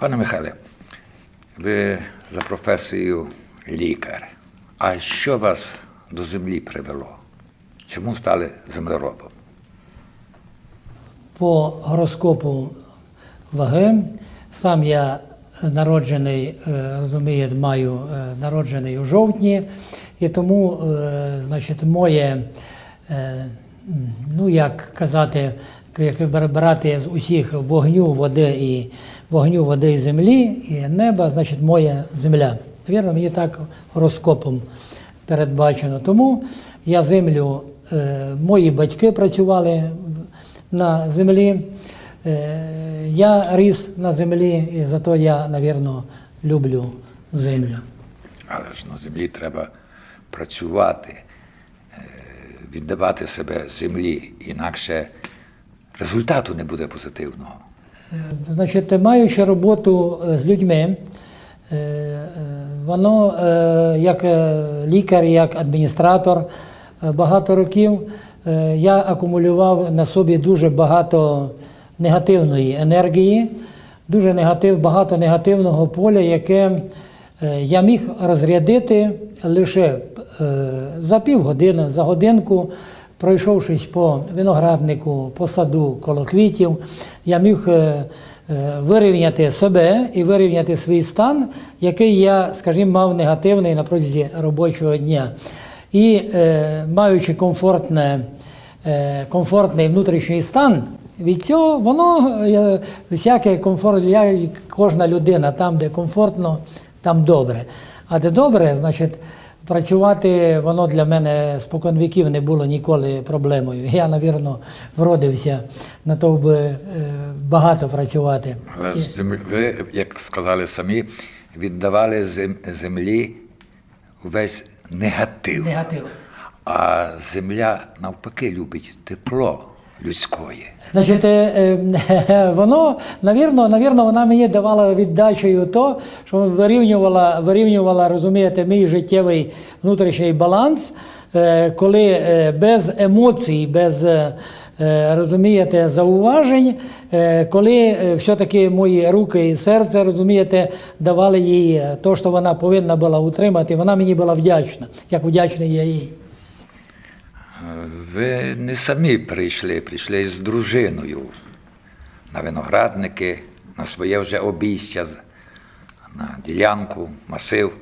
Пане Михайле, ви за професією лікар. А що вас до землі привело? Чому стали землеробом? По гороскопу ваги. Сам я народжений, е, розумієте, маю е, народжений у жовтні, і тому, е, значить, моє, ну як казати, як вибирати з усіх вогню, води і вогню, води і землі, і неба, значить, моя земля. Вірно, мені так гороскопом передбачено. Тому я землю, е, мої батьки працювали на землі. Е, Я ріс на землі, і зато я, напевно, люблю землю. Але ж на землі треба працювати, е, віддавати себе землі, інакше результату не буде позитивного. Значить, маючи роботу е, з людьми, е, е, воно е, як е, лікар, як адміністратор е, багато років е, я акумулював на собі дуже багато негативної енергії, дуже негатив, багато негативного поля, яке е, я міг розрядити лише е, за півгодини, за годинку. Пройшовшись по винограднику, по саду, коло квітів, я міг е, е, вирівняти себе і вирівняти свій стан, який я, скажімо, мав негативний на протязі робочого дня. І е, маючи комфортне, комфортний внутрішній стан, від цього воно всяке комфорт, кожна людина там, де комфортно, там добре. А де добре, значить. Працювати воно для мене спокон віків не було ніколи проблемою. Я, навірно, вродився на то, би е, багато працювати. Але ж ви, як сказали самі, віддавали зем- землі весь негатив. Негатив. А земля навпаки любить тепло людської. Значить, е, е, воно, навірно, навірно, вона мені давала віддачею то, що вирівнювала, вирівнювала, розумієте, мій життєвий внутрішній баланс, е, коли без емоцій, без розумієте, зауважень, коли все-таки мої руки і серце, розумієте, давали їй е, то, що вона повинна була утримати, вона мені була вдячна, як вдячний я їй. Ви не самі прийшли, прийшли з дружиною на виноградники, на своє вже обійстя, на ділянку, масив.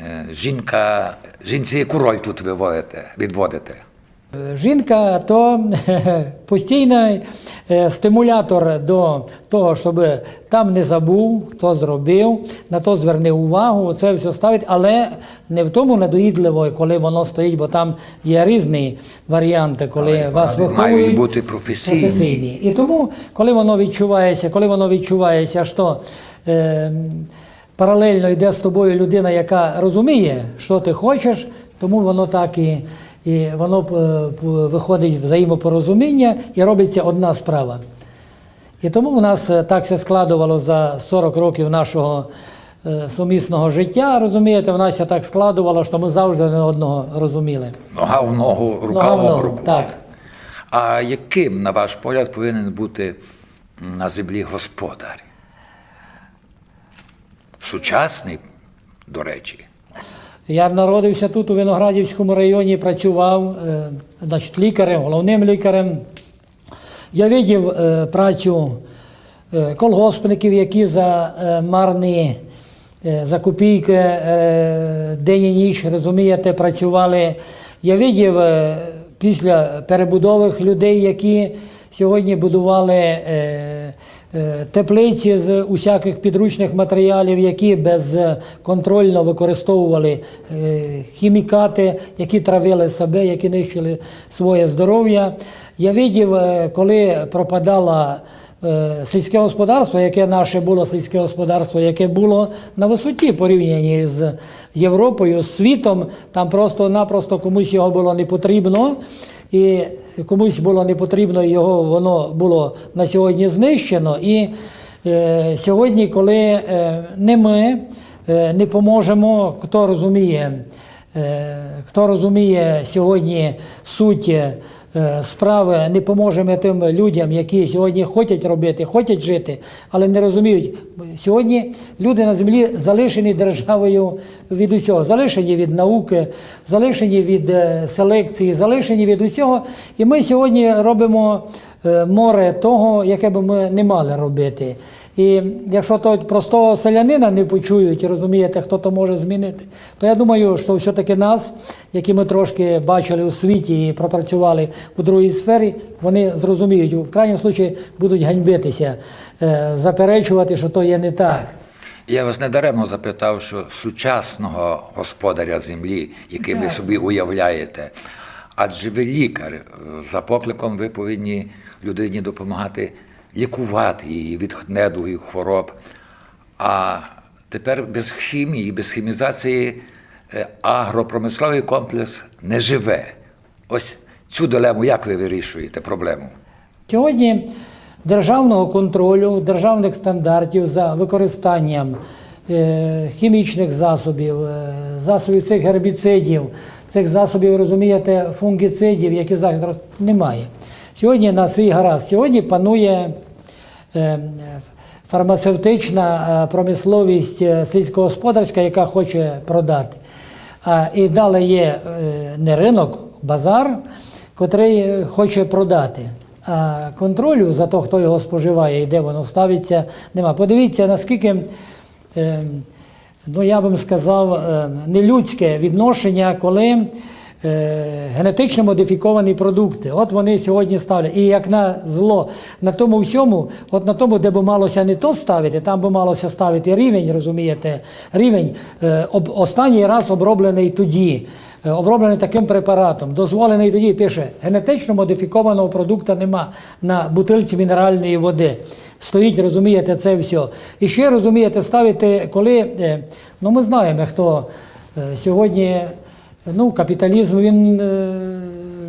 Е, Жінка, жінці яку роль тут виводите, відводите? Жінка то постійний е, стимулятор до того, щоб там не забув, хто зробив, на то зверни увагу, це все ставить, але не в тому надоїдливо, коли воно стоїть, бо там є різні варіанти, коли Але вас вони мають бути професійні. професійні. І тому, коли воно відчувається, коли воно відчувається, що е, паралельно йде з тобою людина, яка розуміє, що ти хочеш, тому воно так і, і воно е, виходить взаємопорозуміння і робиться одна справа. І тому в нас е, так все складувало за 40 років нашого е, сумісного життя. Розумієте, в нас так складувало, що ми завжди не одного розуміли. Нога в ногу, рука Нога в ногу, руку. так. А яким, на ваш погляд, повинен бути на землі господар? Сучасний, до речі. Я народився тут, у Виноградівському районі, працював е, значить, лікарем, головним лікарем. Я видів е, працю е, колгоспників, які за марні за копійки день і ніч, розумієте, працювали. Я видів після перебудових людей, які сьогодні будували. Е, теплиці з усяких підручних матеріалів, які безконтрольно використовували е, хімікати, які травили себе, які нищили своє здоров'я. Я видів, е, коли пропадало сільське господарство, яке наше було сільське господарство, яке було на висоті порівнянні з Європою, з світом, там просто-напросто комусь його було не потрібно. І комусь було не потрібно, його воно було на сьогодні знищено. І е, сьогодні, коли е, не ми е, не поможемо, хто розуміє, е, хто розуміє сьогодні суть е, справи не поможемо тим людям, які сьогодні хочуть робити, хочуть жити, але не розуміють. Сьогодні люди на землі залишені державою від усього, залишені від науки, залишені від е, селекції, залишені від усього. І ми сьогодні робимо е, море того, яке би ми не мали робити. І якщо то простого селянина не почують, розумієте, хто то може змінити, то я думаю, що все-таки нас, які ми трошки бачили у світі і пропрацювали у другій сфері, вони зрозуміють, в крайньому випадку будуть ганьбитися, е, заперечувати, що то є не так. Я вас недаремно запитав, що сучасного господаря землі, який ви собі уявляєте, адже ви лікар, е, за покликом ви повинні людині допомагати лікувати її від недугів, хвороб. А тепер без хімії, без хімізації е, агропромисловий комплекс не живе. Ось цю дилему як ви вирішуєте проблему? Сьогодні державного контролю, державних стандартів за використанням е, хімічних засобів, е, засобів цих гербіцидів, цих засобів, розумієте, фунгіцидів, які зараз немає. Сьогодні на свій гаразд, сьогодні панує е, фармацевтична е, промисловість е, сільськогосподарська, яка хоче продати. І далі є не ринок, базар, котрий хоче продати. А контролю за те, хто його споживає і де воно ставиться, нема. Подивіться, наскільки, е, ну я би сказав, е, нелюдське відношення, коли генетично модифіковані продукти. От вони сьогодні ставлять. І як на зло, на тому всьому, от на тому, де би малося не то ставити, там би малося ставити рівень, розумієте, рівень е, останній раз оброблений тоді. е, Оброблений таким препаратом, дозволений тоді, пише, генетично модифікованого продукту нема на бутильці мінеральної води. Стоїть, розумієте, це все. І ще розумієте, ставити, коли, е, ну ми знаємо, хто е, сьогодні Ну, капіталізм він е,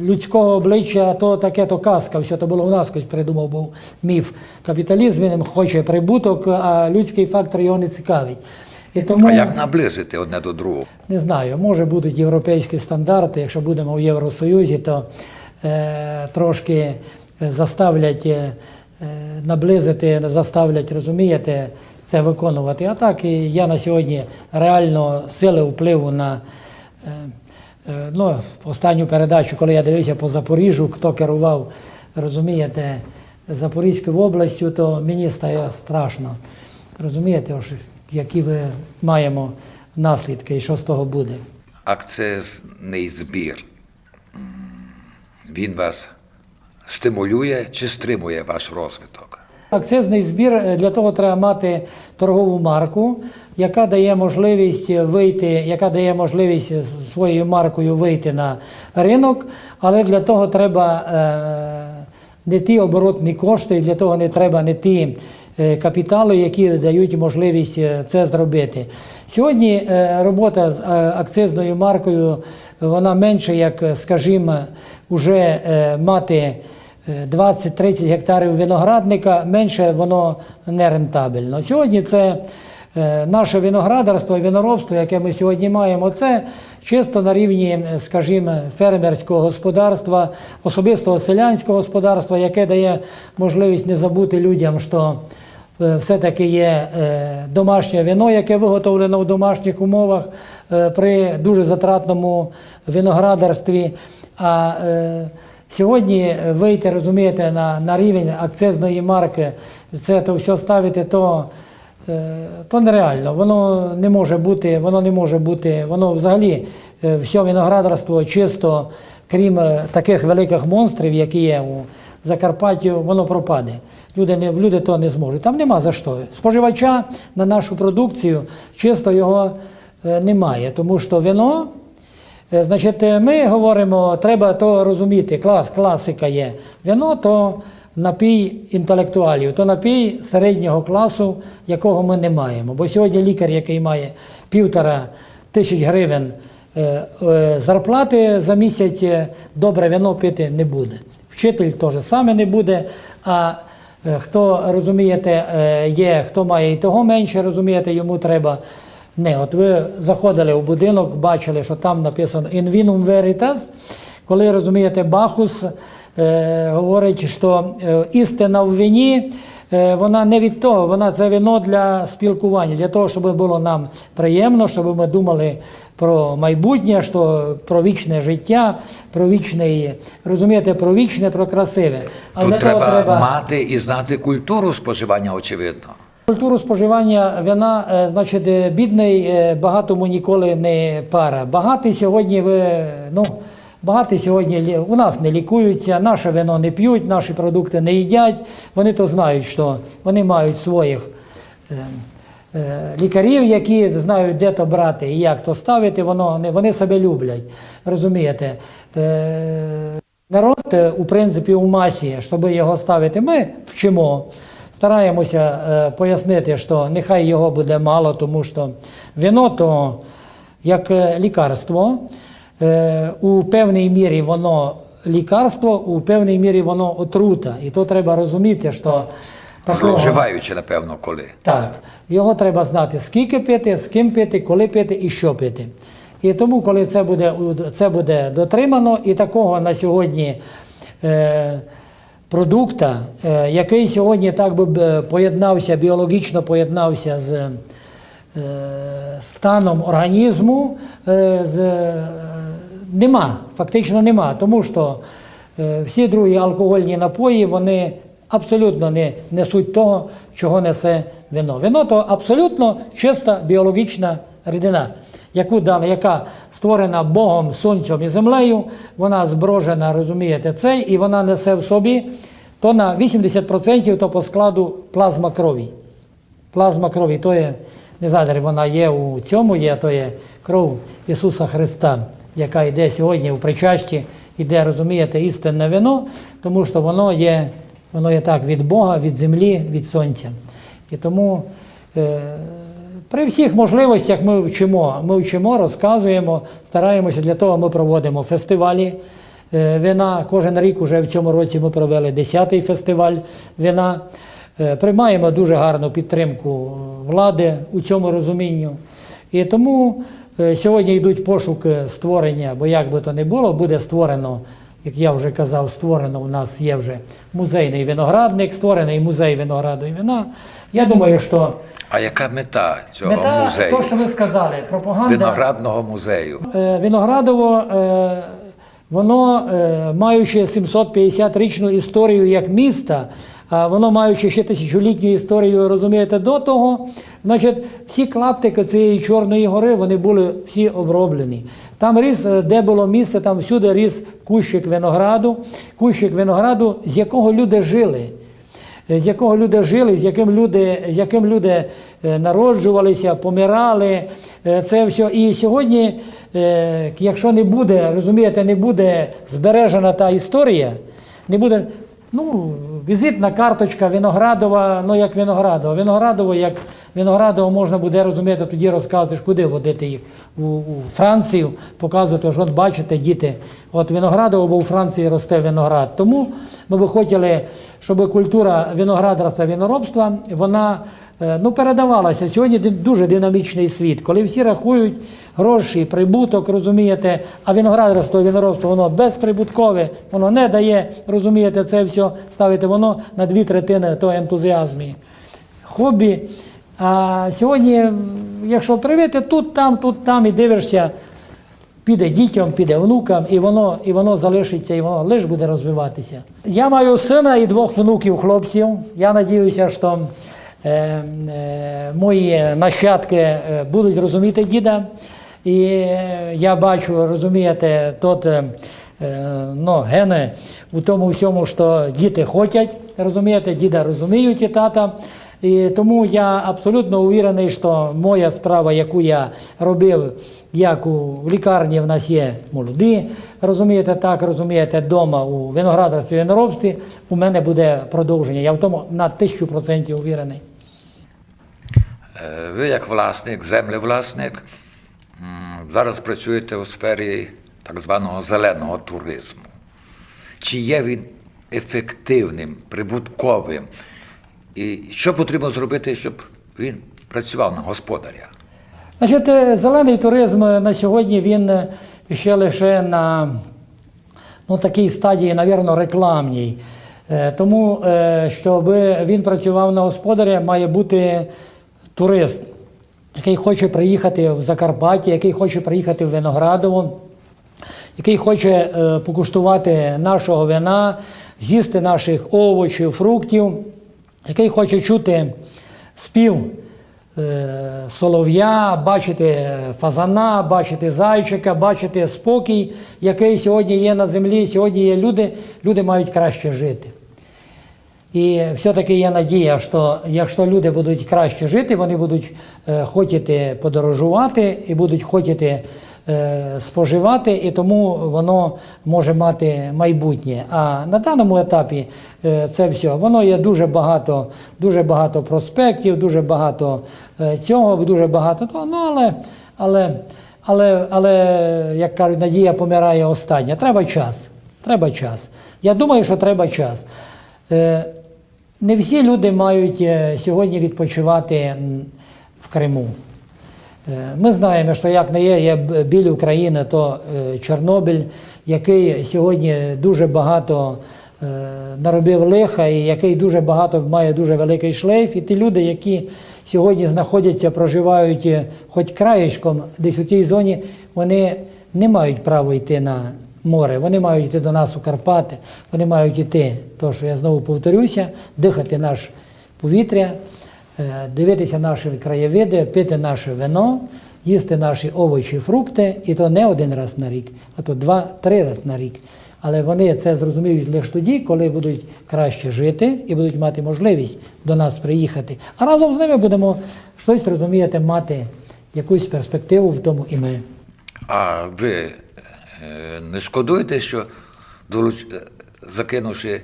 людського обличчя, то таке, то казка. Все то було у нас, хтось придумав був міф. Капіталізм він хоче прибуток, а людський фактор його не цікавить. І тому А як наблизити одне до другого? не знаю, може будуть європейські стандарти. Якщо будемо в Євросоюзі, то е, трошки заставлять е, е, наблизити, заставлять, розумієте, це виконувати. А так і я на сьогодні реально сили впливу на. е, Ну, останню передачу, коли я дивився по Запоріжжю, хто керував, розумієте, Запорізькою областю, то мені стає страшно. Розумієте, які ви маємо наслідки і що з того буде. Акцизний збір. Він вас стимулює чи стримує ваш розвиток? Акцизний збір е, для того треба мати торгову марку, яка дає можливість вийти, яка дає можливість своєю маркою вийти на ринок, але для того треба е, не ті оборотні кошти, для того не треба не ті е, капітали, які дають можливість це зробити. Сьогодні робота з акцизною маркою вона менше, як, скажімо, вже мати. 20-30 гектарів виноградника, менше воно не рентабельно. Сьогодні це е, наше виноградарство виноробство, яке ми сьогодні маємо, це чисто на рівні, скажімо, фермерського господарства, особистого селянського господарства, яке дає можливість не забути людям, що е, все-таки є е, домашнє вино, яке виготовлено в домашніх умовах при дуже затратному виноградарстві. А Сьогодні вийти, розумієте, на, на рівень акцизної марки, це то все ставити, то, е, то нереально. Воно не може бути, воно не може бути, воно взагалі е, все виноградарство чисто, крім е, таких великих монстрів, які є у Закарпатті, воно пропаде. Люди, не, люди то не зможуть. Там нема за що. Споживача на нашу продукцію чисто його е, немає, тому що вино. Е, Значить, е, ми говоримо, треба то розуміти, клас, класика є. Вино то напій інтелектуалів, то напій середнього класу, якого ми не маємо. Бо сьогодні лікар, який має півтора тисяч гривень е, зарплати за місяць, добре вино пити не буде. Вчитель теж саме не буде. А хто розумієте, є, хто має і того менше, розумієте, йому треба. Не, от ви заходили в будинок, бачили, що там написано In vinum veritas, коли розумієте, Бахус е, говорить, що е, істина в вині. е, Вона не від того, вона це вино для спілкування, для того, щоб було нам приємно, щоб ми думали про майбутнє, що про вічне життя, про вічне, розумієте, про вічне, про красиве. А Тут того треба, мати і знати культуру споживання, очевидно. Культуру споживання вина, е, значить, е, бідний е, багатому ніколи не пара. Багатий сьогодні ну, багаті сьогодні у нас не лікуються, наше вино не п'ють, наші продукти не їдять. Вони то знають, що вони мають своїх лікарів, які знають, де то брати і як то ставити, воно, вони- себе люблять. Розумієте? Народ, у принципі, у масі, щоб його ставити, ми вчимо. Стараємося е, пояснити, що нехай його буде мало, тому що вино то як е, лікарство. Е, у певній мірі воно лікарство, у певній мірі воно отрута. І то треба розуміти, що такого- Зловживаючи, напевно, коли. так, його треба знати, скільки пити, з ким пити, коли пити і що пити. І тому, коли це буде, це буде дотримано, і такого на сьогодні е, продукта, е, який сьогодні так би поєднався, біологічно поєднався з е, станом організму, е, з, е, нема, фактично нема, тому що е, всі другі алкогольні напої, вони абсолютно не несуть того, чого несе вино. Вино то абсолютно чиста біологічна рідина, яку дали, яка створена Богом, сонцем і землею, вона зброжена, розумієте, цей, і вона несе в собі то на 80% то по складу плазма крові. Плазма крові, то є, не знаю, вона є у цьому, є, то є кров Ісуса Христа, яка йде сьогодні у причащі, іде, розумієте, істинне вино, тому що воно є, воно є так від Бога, від землі, від сонця. І тому е, при всіх можливостях ми вчимо, ми вчимо, розказуємо, стараємося, для того ми проводимо фестивалі. е, Вина кожен рік уже в цьому році ми провели 10-й фестиваль вина. Е, Приймаємо дуже гарну підтримку влади у цьому розумінню. І тому е, сьогодні йдуть пошуки створення, бо як би то не було, буде створено, як я вже казав, створено у нас є вже музейний виноградник, створений музей винограду і вина. Я думаю, що А яка мета цього мета, музею? то, що ви сказали, пропаганда. Виноградного музею. Е, Виноградово, е, воно, е, маючи 750-річну історію як міста, а воно маючи ще тисячолітню історію, розумієте, до того, значить, всі клаптики цієї Чорної гори вони були всі оброблені. Там ріс, де було місце, там всюди ріс кущик винограду, кущик винограду, з якого люди жили з якого люди жили, з яким люди, яким люди е, народжувалися, помирали. е, Це все. І сьогодні, е, якщо не буде, розумієте, не буде збережена та історія, не буде. Ну, візитна карточка Виноградова, ну як Виноградова. Виноградова, як Виноградова можна буде розуміти, тоді розказувати, куди водити їх у, у Францію, показувати, що от бачите, діти, от Виноградова, бо у Франції росте виноград. Тому ми би хотіли, щоб культура виноградарства, виноробства, вона ну, передавалася. Сьогодні дуже динамічний світ, коли всі рахують гроші, прибуток, розумієте, а виноградарство, виноробство, воно безприбуткове, воно не дає, розумієте, це все ставити, воно на дві третини того ентузіазмі. Хобі. А сьогодні, якщо привити тут, там, тут, там і дивишся, піде дітям, піде внукам, і воно, і воно залишиться, і воно лише буде розвиватися. Я маю сина і двох внуків хлопців. Я надіюся, що е, е, мої нащадки е, будуть розуміти діда. І е, я бачу, розумієте, е, е, ну, гени у тому всьому, що діти хочуть, розумієте, діда розуміють і тата. І тому я абсолютно уверений, що моя справа, яку я робив, як у лікарні в нас є молоді, розумієте, так розумієте, вдома у виноградарстві виноробстві, у мене буде продовження. Я в тому на тисячу процентів уверений. Ви, як власник, землевласник, зараз працюєте у сфері так званого зеленого туризму. Чи є він ефективним, прибутковим? І що потрібно зробити, щоб він працював на господаря? Значить, зелений туризм на сьогодні він ще лише на ну, такій стадії, навірно, рекламній. Тому, щоб він працював на господаря, має бути турист, який хоче приїхати в Закарпаття, який хоче приїхати в Виноградово, який хоче е, покуштувати нашого вина, з'їсти наших овочів, фруктів, який хоче чути спів е, солов'я, бачити фазана, бачити зайчика, бачити спокій, який сьогодні є на землі. Сьогодні є люди, люди мають краще жити. І все-таки є надія, що якщо люди будуть краще жити, вони будуть е, хотіти подорожувати і будуть хотіти е, споживати, і тому воно може мати майбутнє. А на даному етапі е, це все. Воно є дуже багато, дуже багато проспектів, дуже багато цього, дуже багато того. Ну але, але, але, але як кажуть, надія помирає остання. Треба час. Треба час. Я думаю, що треба час. Не всі люди мають е, сьогодні відпочивати в Криму. Е, Ми знаємо, що як не є, є біль України, то е, Чорнобиль, який сьогодні дуже багато наробив лиха і який дуже багато має дуже великий шлейф. І ті люди, які сьогодні знаходяться, проживають хоч краєчком десь у тій зоні, вони не мають права йти на море, вони мають йти до нас у Карпати, вони мають йти, то що я знову повторюся, дихати наш повітря, е, дивитися наші краєвиди, пити наше вино, їсти наші овочі, фрукти, і то не один раз на рік, а то два-три рази на рік. Але вони це зрозуміють лише тоді, коли будуть краще жити і будуть мати можливість до нас приїхати. А разом з ними будемо щось розумієте, мати якусь перспективу в тому і ми. А ви не шкодуєте, що долуч... е, закинувши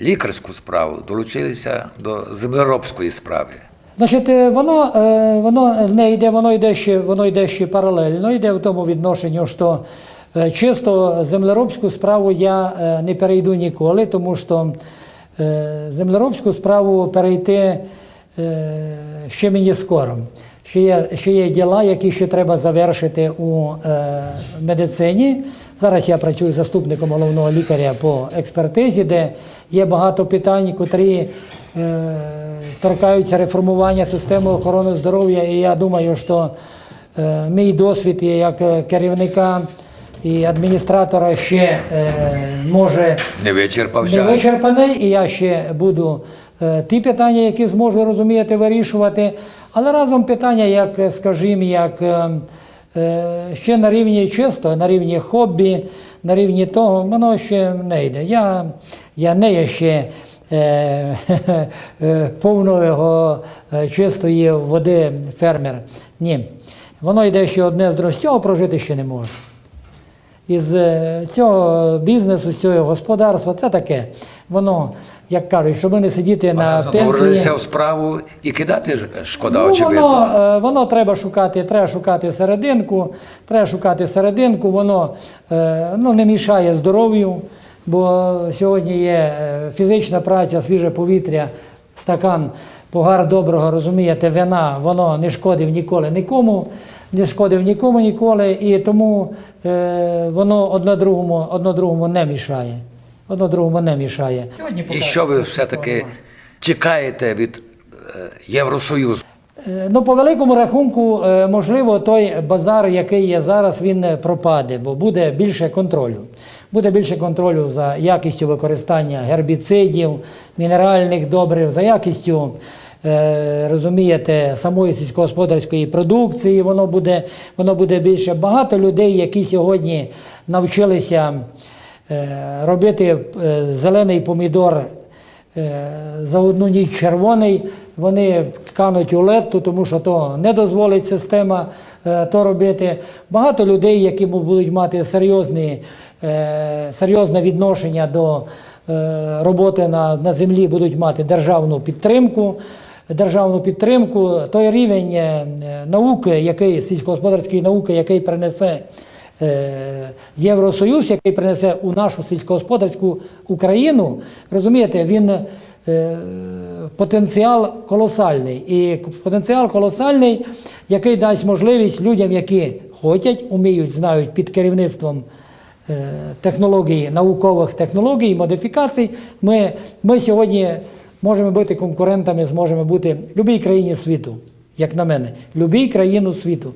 лікарську справу, долучилися до землеробської справи? Значить, е, воно, е, воно не йде, воно йде ще, воно йде ще паралельно, йде в тому відношенню, що е, чисто землеробську справу я е, не перейду ніколи, тому що е, землеробську справу перейти е, ще мені скоро. Ще є, ще є діла, які ще треба завершити у е, медицині. Зараз я працюю заступником головного лікаря по експертизі, де є багато питань, котрі е, торкаються реформування системи охорони здоров'я. І я думаю, що е, мій досвід як е, керівника і адміністратора ще е, може Не вичерпався? не вичерпаний, і я ще буду е, ті питання, які зможу розуміти, вирішувати. Але разом питання, як, е, скажімо, як е, е, ще на рівні чисто, на рівні хобі, на рівні того, воно ще не йде. Я, я не є ще е, повного чистої води фермер. Ні. Воно йде ще одне з другого. З цього прожити ще не можу із цього бізнесу, з цього господарства, це таке. Воно, як кажуть, щоб не сидіти на пенсії. В справу і кидати шкода, Ну, очевидно. воно, е, воно треба шукати, треба шукати серединку, треба шукати серединку, воно е, ну, не мішає здоров'ю, бо сьогодні є е, фізична праця, свіже повітря, стакан погар доброго, розумієте, вина, воно не шкодив ніколи нікому, не шкодив нікому ніколи, і тому е, воно одно другому, одно другому не мішає. Одно другому не мішає. І що ви все-таки чекаєте від е, Євросоюзу? Е, Ну, по великому рахунку, е, можливо, той базар, який є зараз, він пропаде, бо буде більше контролю. Буде більше контролю за якістю використання гербіцидів, мінеральних добрив, за якістю, розумієте, самої сільськогосподарської продукції. Воно буде, воно буде більше. Багато людей, які сьогодні навчилися робити е, зелений помідор Е, за одну ніч червоний, вони кануть у лерту, тому що то не дозволить система е, то робити. Багато людей, які будуть мати серйозні, е, серйозне відношення до е, роботи на, на землі, будуть мати державну підтримку. Державну підтримку, той рівень е, науки, який сільськогосподарської науки, який принесе е, Євросоюз, який принесе у нашу сільськогосподарську Україну, розумієте, він е, потенціал колосальний. І потенціал колосальний, який дасть можливість людям, які хочуть, уміють, знають під керівництвом е, технологій, наукових технологій, модифікацій, ми, ми сьогодні можемо бути конкурентами, зможемо бути в будь-якій країні світу, як на мене, в будь-якій країні світу.